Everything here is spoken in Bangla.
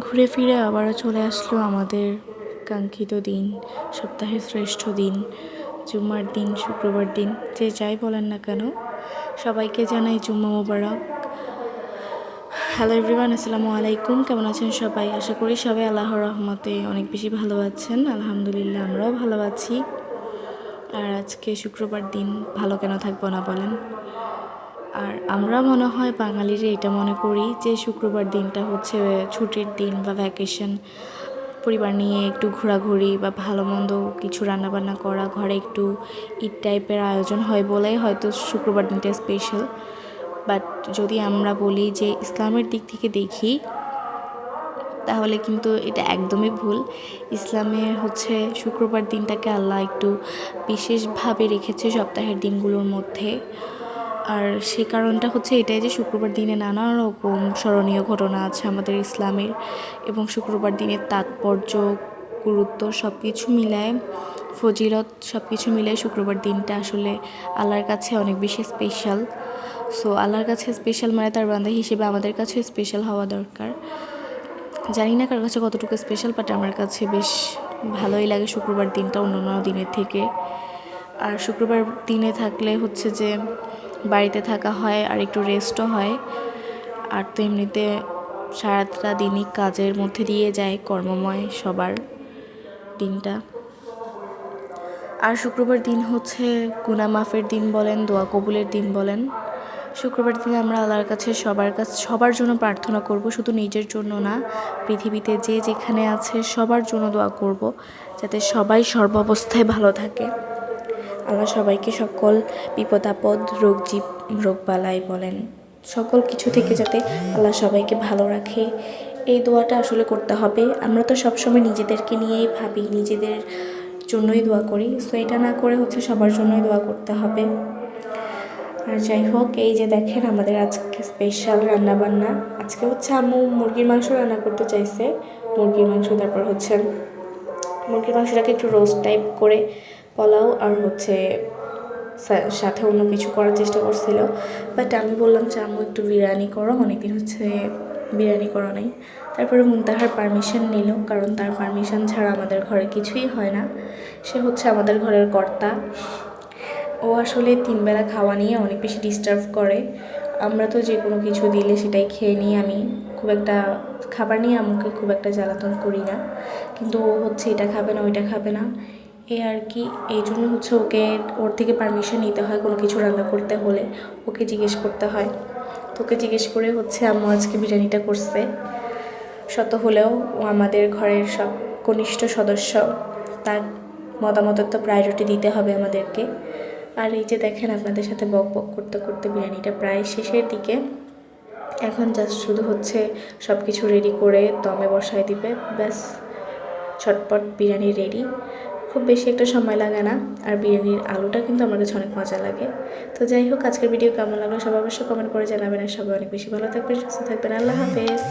ঘুরে ফিরে আবারও চলে আসলো আমাদের কাঙ্ক্ষিত দিন, সপ্তাহের শ্রেষ্ঠ দিন, জুম্মার দিন, শুক্রবার দিন, যে যাই বলেন না কেন। সবাইকে জানাই জুম্মা মোবারক। হ্যালো এভরিওয়ান আসসালামু আলাইকুম। কেমন আছেন সবাই? আশা করি সবাই আল্লাহর রহমতে অনেক বেশি ভালো আছেন। আলহামদুলিল্লাহ, আমরাও ভালো আছি। আর আজকে শুক্রবার দিন, ভালো কেন থাকব না বলেন? আর আমরা মনে হয় বাঙালিরা এটা মনে করি যে শুক্রবার দিনটা হচ্ছে ছুটির দিন বা ভ্যাকেশন পরিবার নিয়ে একটু ঘোরাঘুরি বা ভালো মন্দ কিছু রান্নাবান্না করা, ঘরে একটু ঈদ টাইপের আয়োজন হয় বলেই হয়তো শুক্রবার দিনটা স্পেশাল বাট যদি আমরা বলি যে ইসলামের দিক থেকে দেখি, তাহলে কিন্তু এটা একদমই ভুল। ইসলামে হচ্ছে শুক্রবার দিনটাকে আল্লাহ একটু বিশেষভাবে রেখেছে সপ্তাহের দিনগুলোর মধ্যে। আর সে কারণটা হচ্ছে এটাই যে শুক্রবার দিনে নানা রকম স্মরণীয় ঘটনা আছে আমাদের ইসলামের এবং শুক্রবার দিনের তাৎপর্য, গুরুত্ব সব কিছু মিলায়, ফজিলত সব কিছু মিলায় শুক্রবার দিনটা আসলে আল্লাহর কাছে অনেক বেশি স্পেশাল সো আল্লাহর কাছে স্পেশাল মানে তার বান্ধা হিসেবে আমাদের কাছে স্পেশাল হওয়া দরকার। জানি না কার কাছে কতটুকু স্পেশাল বাট আমার কাছে বেশ ভালোই লাগে শুক্রবার দিনটা অন্য দিনের থেকে। আর শুক্রবার দিনে থাকলে হচ্ছে যে বাড়িতে থাকা হয় আর একটু রেস্টও হয়। আর তো এমনিতে সারাটা দিনই কাজের মধ্যে দিয়ে যায় কর্মময় সবার দিনটা। আর শুক্রবার দিন হচ্ছে গুনামাফের দিন বলেন, দোয়া কবুলের দিন বলেন। শুক্রবার দিনে আমরা আল্লাহর কাছে সবার কাছে, সবার জন্য প্রার্থনা করব, শুধু নিজের জন্য না, পৃথিবীতে যে যেখানে আছে সবার জন্য দোয়া করব, যাতে সবাই সর্বাবস্থায় ভালো থাকে। আল্লাহ সবাইকে সকল বিপদ, আপদ, রোগ, জীব রোগবালাই বলেন। সকল কিছু থেকে যাতে আল্লাহ সবাইকে ভালো রাখে। এই দোয়াটা আসলে করতে হবে। আমরা তো সবসময় নিজেদেরকে নিয়েই ভাবি, নিজেদের জন্যই দোয়া করি। সো এটা না করে হচ্ছে সবার জন্যই দোয়া করতে হবে। আর যাই হোক, এই যে দেখেন আমাদের আজকে স্পেশাল রান্না বান্না আজকে হচ্ছে আম্মু মুরগির মাংস রান্না করতে চাইছে। মুরগির মাংস তারপর হচ্ছে মুরগির মাংসটাকে একটু রোস্ট টাইপ করে পোলাও আর হচ্ছে সাথে অন্য কিছু করার চেষ্টা করছিল। বাট আমি বললাম যে, আম্মু, একটু বিরিয়ানি করো। অনেকদিন হচ্ছে বিরিয়ানি করো নাই। তারপরে মুমতাহার পারমিশন নিল, কারণ তার পারমিশন ছাড়া আমাদের ঘরে কিছুই হয় না। সে হচ্ছে আমাদের ঘরের কর্তা। ও আসলে তিনবেলা খাওয়া নিয়ে অনেক বেশি ডিস্টার্ব করে। আমরা তো যে কোনো কিছু দিলে সেটাই খেয়ে নিই। আমি খুব একটা খাবার নিয়ে আমাকে খুব একটা জ্বালাতন করি না। কিন্তু ও হচ্ছে এটা খাবে না, ওইটা খাবে না। এ আর কি, এই জন্য হচ্ছে ওকে ওর থেকে পারমিশন নিতে হয় কোনো কিছু রান্না করতে হলে, ওকে জিজ্ঞেস করতে হয়। তোকে জিজ্ঞেস করে হচ্ছে, আম্মু আজকে বিরিয়ানিটা করছে। শত হলেও ও আমাদের ঘরের সব কনিষ্ঠ সদস্য, তার মতামতের তো প্রায়োরিটি দিতে হবে আমাদেরকে। আর এই যে দেখেন, আপনাদের সাথে বক বক করতে করতে বিরিয়ানিটা প্রায় শেষের দিকে। এখন জাস্ট শুধু হচ্ছে সব কিছু রেডি করে দমে বসায় দিবে, ব্যাস, ছটপট বিরিয়ানি রেডি খুব বেশি একটা সময় লাগে না। আর বিরিয়ানির আলুটা কিন্তু আমার কাছে অনেক মজা লাগে। তো যাই হোক, আজকের ভিডিও কেমন লাগল সবাই অবশ্যই কমেন্ট করে জানাবেন। আর সবাই অনেক বেশি ভালো থাকবেন, সুস্থ থাকবেন। আল্লাহ হাফেজ।